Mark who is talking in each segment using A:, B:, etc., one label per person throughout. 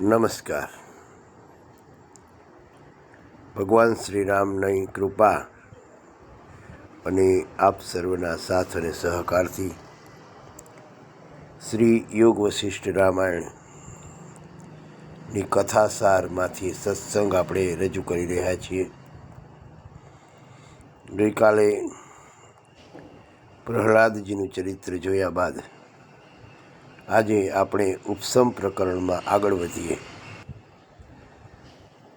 A: નમસ્કાર. ભગવાન શ્રી રામની કૃપા અને આપ સર્વના સાથ અને સહકારથી શ્રી યોગ વશિષ્ઠ રામાયણની કથાસારમાંથી સત્સંગ આપણે રજૂ કરી રહ્યા છીએ. ગઈકાલે પ્રહલાદજીનું ચરિત્ર જોયા બાદ આજે આપણે ઉપસમ પ્રકરણમાં આગળ વધીએ.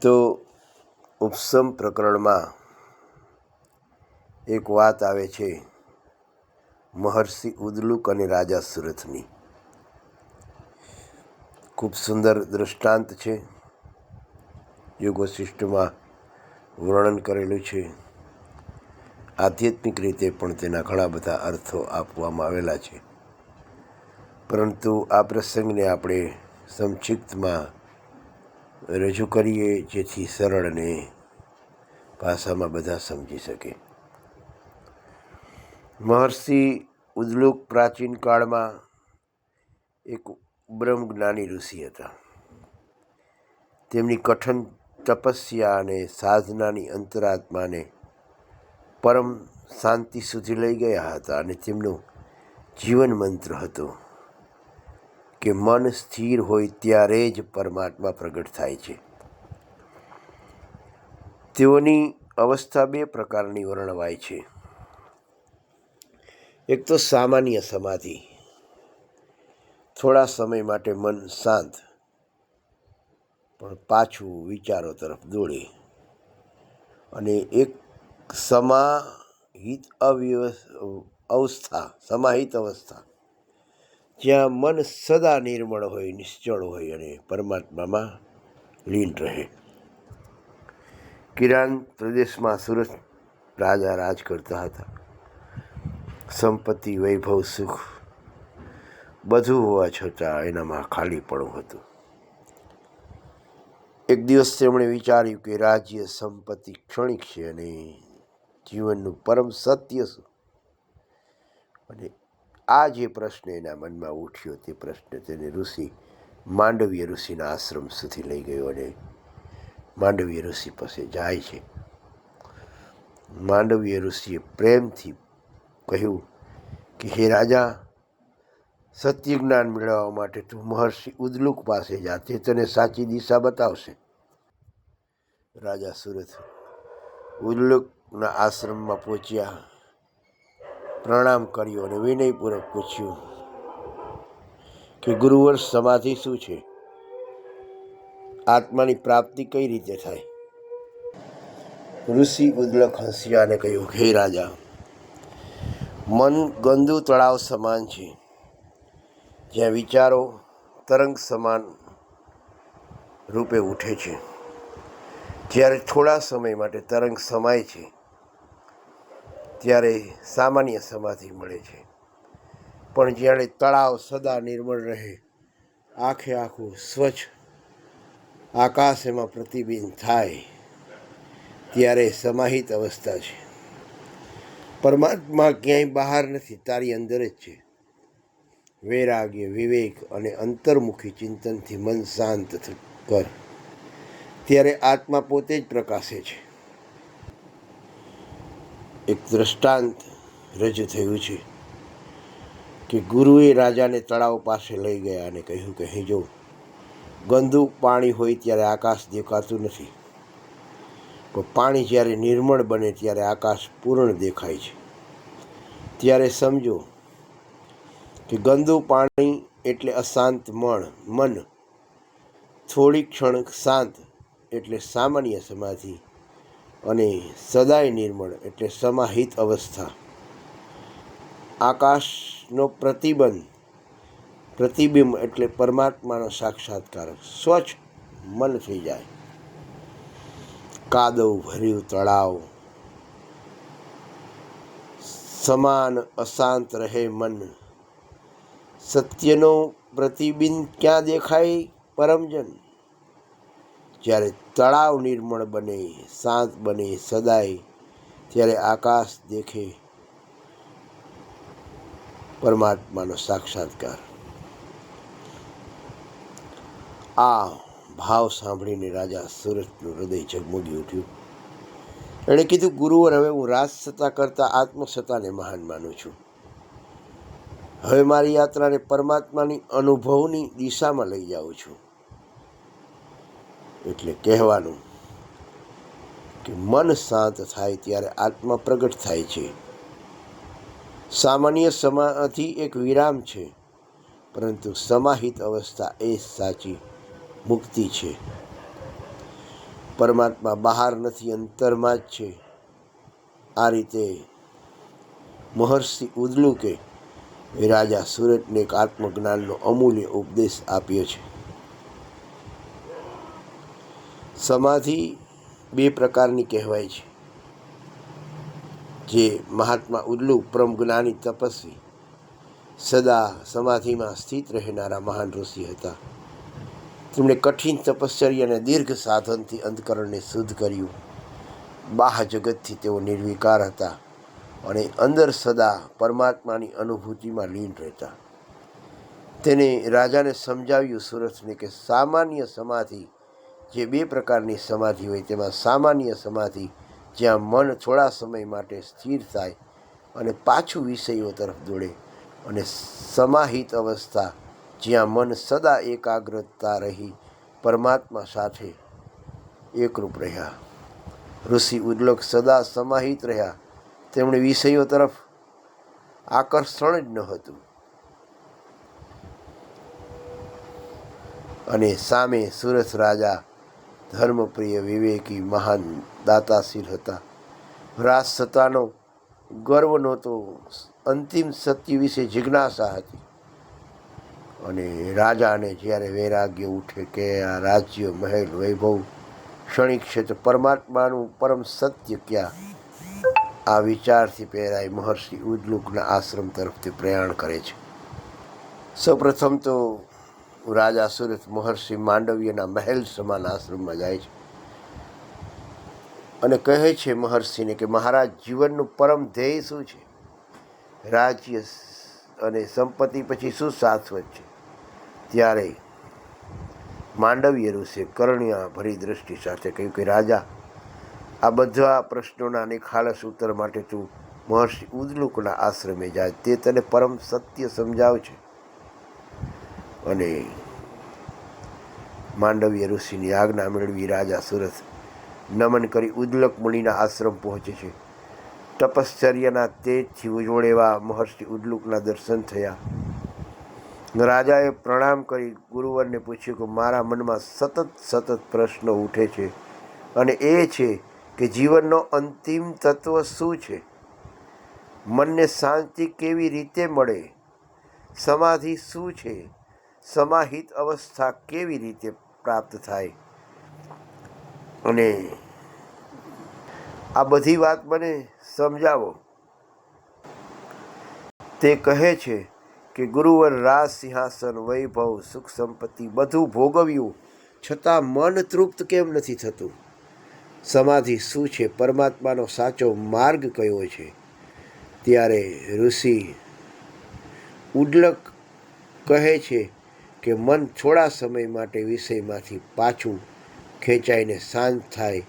A: તો ઉપસમ પ્રકરણમાં એક વાત આવે છે, મહર્ષિ ઉદલુક અને રાજા સુરથની. ખૂબ સુંદર દૃષ્ટાંત છે, યોગોશિષ્ટમાં વર્ણન કરેલું છે. આધ્યાત્મિક રીતે પણ તેના ઘણા બધા અર્થો આપવામાં આવેલા છે. પરંતુ આ પ્રસંગને આપણે સંક્ષિપ્તમાં રજૂ કરીએ જેથી સરળ અને ભાષામાં બધા સમજી શકે. મહર્ષિ ઉદલુક પ્રાચીન કાળમાં એક બ્રહ્મજ્ઞાની ઋષિ હતા. તેમની કઠન તપસ્યા અને સાધનાની અંતરાત્માને પરમ શાંતિ સુધી લઈ ગયા હતા અને તેમનો જીવન મંત્ર હતો. કે મન સ્થિર હોય ત્યારે જ પરમાત્મા પ્રગટ થાય છે. તેઓની અવસ્થા બે પ્રકારની વર્ણવાય છે. એક તો સામાન્ય સમાધિ. થોડા સમય માટે મન શાંત, પણ પાછું વિચારો તરફ દોડે. અને એક સમાહિત અવ્યવ, અવસ્થા, સમાહિત અવસ્થા. જ્યાં મન સદા નિર્મળ હોય, નિશ્ચળ હોય અને પરમાત્મામાં લીન રહે. કિરાન પ્રદેશમાં સુરત રાજા રાજ કરતા હતા. સંપત્તિ, વૈભવ, સુખ બધું હોવા છતાં એનામાં ખાલીપણું હતું. એક દિવસ તેમણે વિચાર્યું કે રાજ્ય સંપત્તિ ક્ષણિક છે અને જીવનનું પરમ સત્ય શું અને આ જે પ્રશ્ન એના મનમાં ઉઠ્યો તે પ્રશ્ન તેને ઋષિ માંડવીય ઋષિના આશ્રમ સુધી લઈ ગયો અને માંડવીય ઋષિ પાસે જાય છે. માંડવીય ઋષિએ પ્રેમથી કહ્યું કે, હે રાજા સત્ય જ્ઞાન મેળવવા માટે તું મહર્ષિ ઉદલુક પાસે જા, તે તને સાચી દિશા બતાવશે. રાજા સુરત ઉદલુકના આશ્રમમાં પહોંચ્યા. પ્રણામ કર્યો અને વિનયપૂર્વક પૂછ્યું કે ગુરુવર સમાધિ શું છે? આત્માની પ્રાપ્તિ કઈ રીતે થાય? ઋષિ ઉદલક હસ્યા કહ્યું, હે રાજા, મન ગંદુ તળાવ સમાન છે. જ્યાં વિચારો તરંગ સમાન રૂપે ઉઠે છે. જ્યારે થોડા સમય માટે તરંગ સમાય છે ત્યારે સામાન્ય સમાધિ મળે છે. પણ જ્યારે તળાવ સદા નિર્મળ રહે, આખે આખું સ્વચ્છ, આકાશ એમાં પ્રતિબિંબ થાય, ત્યારે સમાહિત અવસ્થા છે. પરમાત્મા ક્યાંય બહાર નથી, તારી અંદર જ છે. વૈરાગ્ય, વિવેક અને અંતર્મુખી ચિંતનથી મન શાંત કર. ત્યારે આત્મા પોતે જ પ્રકાશે છે. એક દ્રષ્ટાંત રજૂ થયું છે કે ગુરુએ રાજાને તળાવ પાસે લઈ ગયા અને કહ્યું કે અહીં જો, ગંદુ પાણી હોય ત્યારે આકાશ દેખાતું નથી. પણ પાણી જ્યારે નિર્મળ બને ત્યારે આકાશ પૂર્ણ દેખાય છે. ત્યારે સમજો કે ગંદુ પાણી એટલે અશાંત મણ, મન. થોડી ક્ષણ શાંત એટલે સામાન્ય સમાધિ. અને સદાય નિર્મળ એટલે સમાહિત અવસ્થા. આકાશનો પ્રતિબંધ, પ્રતિબિંબ એટલે પરમાત્માનો સાક્ષાત્કાર. સ્વચ્છ મન થઈ જાય. કાદવ ભર્યું તળાવ. સમાન અશાંત રહે મન. સત્યનો પ્રતિબિંબ ક્યાં દેખાય? પરમજન. જ્યારે તળાવ નિર્મળ બને, શાંત બને, સદાય, ત્યારે આકાશ દેખે. પરમાત્માનો સાક્ષાત્કાર. આ ભાવ સાંભળીને રાજા સુરતનું હૃદય ઝગમગી ઉઠ્યું. એણે કીધું, ગુરુવર, હવે હું રાજસત્તા કરતાં આત્મસત્તાને મહાન માનું છું. હવે મારી યાત્રાને પરમાત્માની અનુભવની દિશામાં લઈ જાઉં છું. એટલે કહેવાનું કે મન શાંત થાય ત્યારે આત્મા પ્રગટ થાય છે. સામાન્ય સમાધિ એક વિરામ છે, પરંતુ સમાહિત અવસ્થા એ સાચી મુક્તિ છે. પરમાત્મા બહાર નથી, અંતરમાં જ છે. આ રીતે મહર્ષિ ઉદલુકે રાજા સુરતને એક આત્મજ્ઞાનનો અમૂલ્ય ઉપદેશ આપ્યો છે. સમાધિ બે પ્રકારની કહેવાય છે. જે મહાત્મા ઉલ્લુ પરમજ્ઞાની તપસ્વી સદા સમાધિમાં સ્થિત રહેનારા મહાન ઋષિ હતા. તેમણે કઠિન તપશ્ચર્ય અને દીર્ઘ સાધનથી અંધકરણને શુદ્ધ કર્યું. બાહ જગતથી તેઓ નિર્વિકાર હતા અને અંદર સદા પરમાત્માની અનુભૂતિમાં લીન રહેતા. તેને રાજાને સમજાવ્યું સુરથને કે સામાન્ય સમાધિ જે બે પ્રકારની સમાધિ હોય, તેમાં સામાન્ય સમાધિ, જ્યાં મન થોડા સમય માટે સ્થિર થાય અને પાછું વિષયો તરફ દોડે અને સમાહિત અવસ્થા, જ્યાં મન સદા એકાગ્રતા રહી, પરમાત્મા સાથે એકરૂપ રહ્યા. ઋષિ ઉદ્લોક સદા સમાહિત રહ્યા. તેમણે વિષયો તરફ આકર્ષણ જ ન હતું. અને સામે સુરત રાજા ધર્મપ્રિય વિવેકી મહાન દાતાશીલ હતા. રાજસત્તાનો ગર્વ નહોતો, અંતિમ સત્ય વિશે જિજ્ઞાસા હતી. અને રાજાને જ્યારે વૈરાગ્ય ઉઠે કે આ રાજ્ય મહેલ વૈભવ, ક્ષણિક ક્ષેત્ર પરમાત્માનું પરમ સત્ય ક્યાં? આ વિચારથી પહેરાય મહર્ષિ ઉદ્લુકના આશ્રમ તરફથી પ્રયાણ કરે છે. સૌપ્રથમ તો રાજા સુરત મહર્ષિ માંડવીયના મહેલ સમાન આશ્રમમાં જાય છે. અને કહે છે મહર્ષિને કે મહારાજ, જીવનનું પરમ ધ્યેય શું છે? રાજ્ય અને સંપત્તિ પછી શું શાશ્વત છે? ત્યારે માંડવીય ઋષિએ કરણ્યા ભરી દ્રષ્ટિ સાથે કહ્યું કે, રાજા, આ બધા પ્રશ્નોના નિખાલસ ઉત્તર માટે તું મહર્ષિ ઉદલુકના આશ્રમે જાય તે તને પરમ સત્ય સમજાવશે. અને માંડવ્ય ઋષિની આજ્ઞા મેળવી રાજા સુરત નમન કરી ઉદલક મુનિના આશ્રમ પહોંચે છે. તપશ્ચર્યના તેજથી ઉજોડેવા મહર્ષિ ઉદલુકના દર્શન થયા. રાજાએ પ્રણામ કરી ગુરુવરને પૂછ્યું કે મારા મનમાં સતત સતત પ્રશ્નો ઉઠે છે અને એ છે કે જીવનનો અંતિમ તત્વ શું છે? મનને શાંતિ કેવી રીતે મળે? સમાધિ શું છે? સમાહિત અવસ્થા કેવી રીતે પ્રાપ્ત થાય? અને આ બધી વાત મને સમજાવો. તે કહે છે કે ગુરુવર રાજ સિંહાસન, વૈભવ, સુખ સંપત્તિ બધું ભોગવ્યું, છતાં મન તૃપ્ત કેમ નથી થતું? સમાધિ શું છે? પરમાત્માનો સાચો માર્ગ કયો છે? ત્યારે ઋષિ ઉડલક કહે છે કે મન થોડા સમય માટે વિષયમાંથી પાછું ખેંચાઈને શાંત થાય.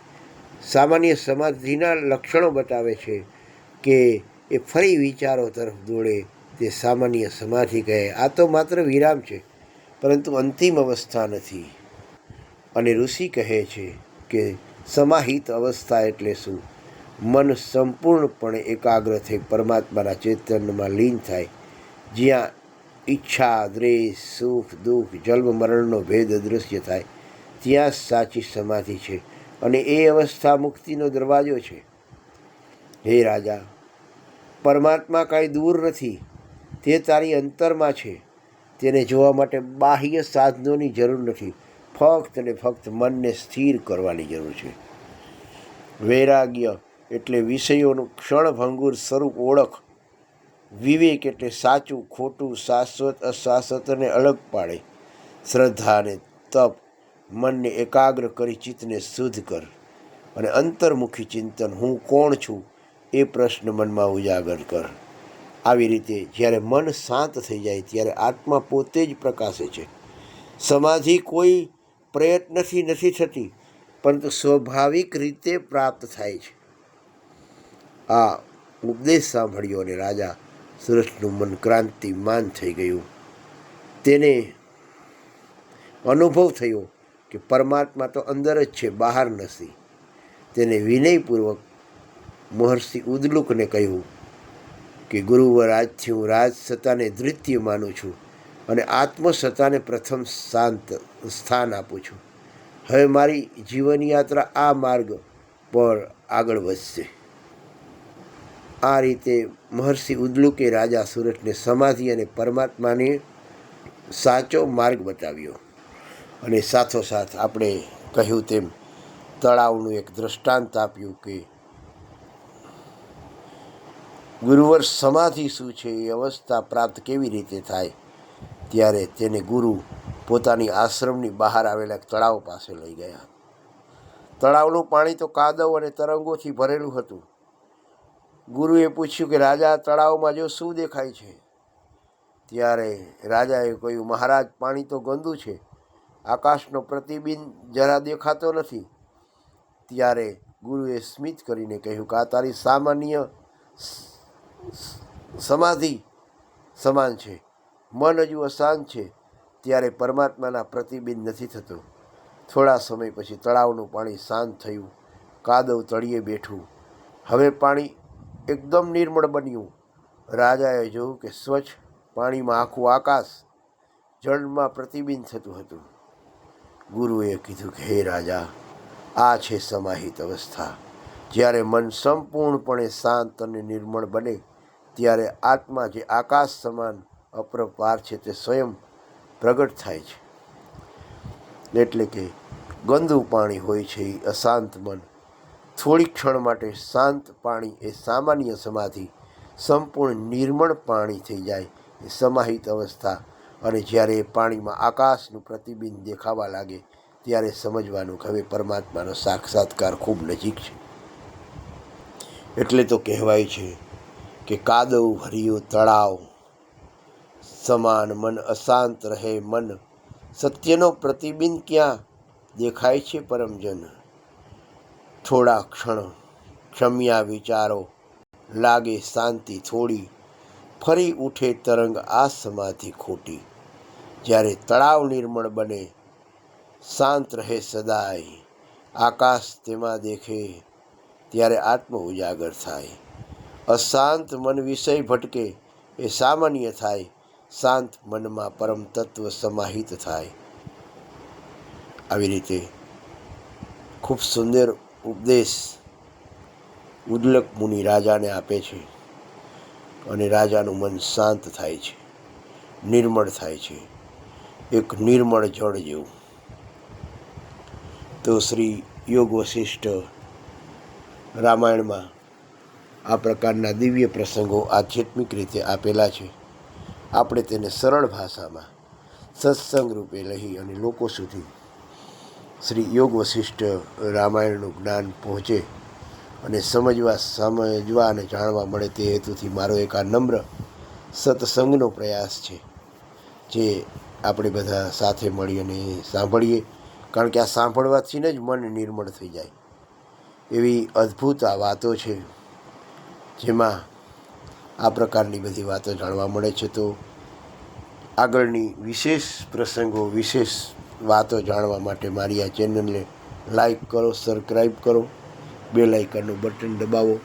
A: સામાન્ય સમાધિના લક્ષણો બતાવે છે કે એ ફરી વિચારો તરફ દોડે. તે સામાન્ય સમાધિ કહે. આ તો માત્ર વિરામ છે, પરંતુ અંતિમ અવસ્થા નથી. અને ઋષિ કહે છે કે સમાહિત અવસ્થા એટલે શું? મન સંપૂર્ણપણે એકાગ્ર થઈ પરમાત્માના ચેતનમાં લીન થાય. જ્યાં ઈચ્છા દ્વેષ સુખ, દુઃખ, જન્મ, મરણનો ભેદ અદૃશ્ય થાય, ત્યાં સાચી સમાધિ છે અને એ અવસ્થા મુક્તિનો દરવાજો છે. હે રાજા, પરમાત્મા કાંઈ દૂર નથી, તે તારી અંતરમાં છે. તેને જોવા માટે બાહ્ય સાધનોની જરૂર નથી, ફક્ત ને ફક્ત મનને સ્થિર કરવાની જરૂર છે. વૈરાગ્ય એટલે વિષયોનું ક્ષણભંગુર સ્વરૂપ ઓળખ. વિવેક એટલે સાચું, ખોટું, શાશ્વત અશાશ્વતને અલગ પાડે. શ્રદ્ધા અને તપ મનને એકાગ્ર કરી ચિત્તને શુદ્ધ કર અને અંતર્મુખી ચિંતન હું કોણ છું એ પ્રશ્ન મનમાં ઉજાગર કર. આવી રીતે જ્યારે મન શાંત થઈ જાય ત્યારે આત્મા પોતે જ પ્રકાશે છે. સમાધિ કોઈ પ્રયત્નથી નથી થતી, પરંતુ સ્વાભાવિક રીતે પ્રાપ્ત થાય છે. આ ઉપદેશ સાંભળ્યો અને રાજા સુરજનું મન ક્રાંતિમાન થઈ ગયું. તેને અનુભવ થયો કે પરમાત્મા તો અંદર જ છે, બહાર નથી. તેને વિનયપૂર્વક મહર્ષિ ઉદલુકને કહ્યું કે, ગુરુવર, આજથી હું રાજ સત્તાને દ્વિતીય માનું છું અને આત્મસત્તાને પ્રથમ શાંત સ્થાન આપું છું. હવે મારી જીવનયાત્રા આ માર્ગ પર આગળ વધશે. આ રીતે મહર્ષિ ઉદલુકે રાજા સુરતને સમાધિ અને પરમાત્માને સાચો માર્ગ બતાવ્યો. અને સાથોસાથ આપણે કહ્યું તેમ તળાવનું એક દૃષ્ટાંત આપ્યું કે ગુરુવર સમાધિ શું છે એ અવસ્થા પ્રાપ્ત કેવી રીતે થાય ત્યારે તેને ગુરુ પોતાની આશ્રમની બહાર આવેલા તળાવ પાસે લઈ ગયા. તળાવનું પાણી તો કાદવ અને તરંગોથી ભરેલું હતું. ગુરુએ પૂછ્યું કે, રાજા, તળાવમાં જો શું દેખાય છે? ત્યારે રાજાએ કહ્યું, મહારાજ, પાણી તો ગંદુ છે. આકાશનો પ્રતિબિંબ જરા દેખાતો નથી. ત્યારે ગુરુએ સ્મિત કરીને કહ્યું કે, આ તારી સામાન્ય સમાધિ સમાન છે. મન હજુ અશાંત છે. ત્યારે પરમાત્માના પ્રતિબિંબ નથી થતો. થોડા સમય પછી તળાવનું પાણી શાંત થયું. કાદવ તળિયે બેઠું. હવે પાણી એકદમ નિર્મળ બન્યું. રાજાએ જોયું કે સ્વચ્છ પાણીમાં આખું આકાશ જળમાં પ્રતિબિંબ થતું હતું. ગુરુએ કીધું કે, હે રાજા, આ છે સમાહિત અવસ્થા. જ્યારે મન સંપૂર્ણપણે શાંત અને નિર્મળ બને, ત્યારે આત્મા જે આકાશ સમાન અપ્રપાર છે તે સ્વયં પ્રગટ થાય છે. એટલે કે ગંદુ પાણી હોય છે, એ અશાંત મન થોડી ક્ષણ માટે શાંત પાણી એ સામાન્ય સમાધિ, સંપૂર્ણ નિર્મળ પાણી થઈ જાય એ સમાહિત અવસ્થા. અને જ્યારે એ પાણીમાં આકાશનું પ્રતિબિંબ દેખાવા લાગે, ત્યારે સમજવાનું કે હવે પરમાત્માનો સાક્ષાત્કાર ખૂબ નજીક છે. એટલે તો કહેવાય છે કે કાદવ ભર્યું તળાવ, સમાન મન અશાંત રહે મન. સત્યનો પ્રતિબિંબ ક્યાં? દેખાય છે પરમજન. થોડા ક્ષણ ક્ષમ્યા વિચારો, લાગે શાંતિ થોડી, ફરી ઉઠે તરંગ આ સમાધિ ખોટી. જ્યારે તળાવ નિર્મળ બને, શાંત રહે સદાય, આકાશ તેમાં દેખે, ત્યારે આત્મ ઉજાગર થાય. અશાંત મન વિષય ભટકે, એ સામાન્ય થાય, શાંત મનમાં પરમ તત્વ સમાહિત થાય. આવી રીતે ખૂબ સુંદર ઉપદેશ ઉદલક મુનિ રાજાને આપે છે અને રાજાનું મન શાંત થાય છે, નિર્મળ થાય છે, એક નિર્મળ જળ જેવું. તો શ્રી યોગ વશિષ્ઠ રામાયણમાં આ પ્રકારના દિવ્ય પ્રસંગો આધ્યાત્મિક રીતે આપેલા છે. આપણે તેને સરળ ભાષામાં સત્સંગ રૂપે લઈ અને લોકો સુધી શ્રી યોગ વશિષ્ઠ રામાયણનું જ્ઞાન પહોંચે અને સમજવા સમજવા અને જાણવા મળે તે હેતુથી મારો એક આ નમ્ર સત્સંગનો પ્રયાસ છે, જે આપણે બધા સાથે મળી અને સાંભળીએ. કારણ કે આ સાંભળવાથી જ મન નિર્મળ થઈ જાય. એવી અદ્ભુત આ વાતો છે, જેમાં આ પ્રકારની બધી વાતો જાણવા મળે છે. તો આગળની વિશેષ પ્રસંગો, વિશેષ વાતો જાણવા માટે મારી આ ચેનલને લાઈક કરો સબસ્ક્રાઈબ કરો બે લાઇકનનું બટન દબાવો.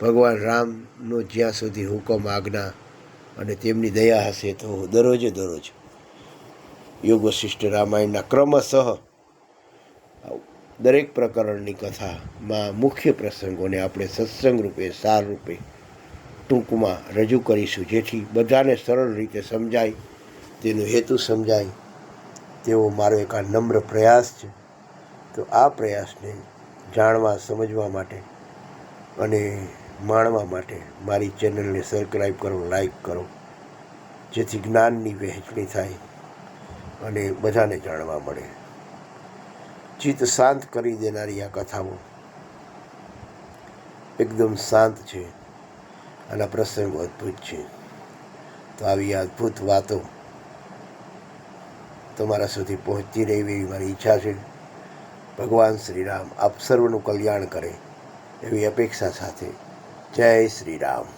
A: ભગવાન રામનો જ્યાં સુધી હુકમ, આજ્ઞા અને તેમની દયા હશે તો દરરોજે દરરોજ યોગ વશિષ્ઠ રામાયણના ક્રમશઃ દરેક પ્રકરણની કથામાં મુખ્ય પ્રસંગોને આપણે સત્સંગ રૂપે સાર રૂપે ટૂંકમાં રજૂ કરીશું, જેથી બધાને સરળ રીતે સમજાય, તેનો હેતુ સમજાય. તેવો મારો એક આ નમ્ર પ્રયાસ છે, તો આ પ્રયાસને જાણવા, સમજવા માટે અને માણવા માટે મારી ચેનલને સબસ્ક્રાઈબ કરો લાઈક કરો, જેથી જ્ઞાનની વહેંચણી થાય અને બધાને જાણવા મળે. ચિત્ત શાંત કરી દેનારી આ કથાઓ એકદમ શાંત છે અને પ્રસંગો અદ્ભુત છે. તો આવી અદ્ભુત વાતો તમારા સુધી પહોંચતી રહેવી એવી મારી ઈચ્છા છે. ભગવાન શ્રીરામ, આપ સર્વનું કલ્યાણ કરે એવી અપેક્ષા સાથે. જય શ્રી રામ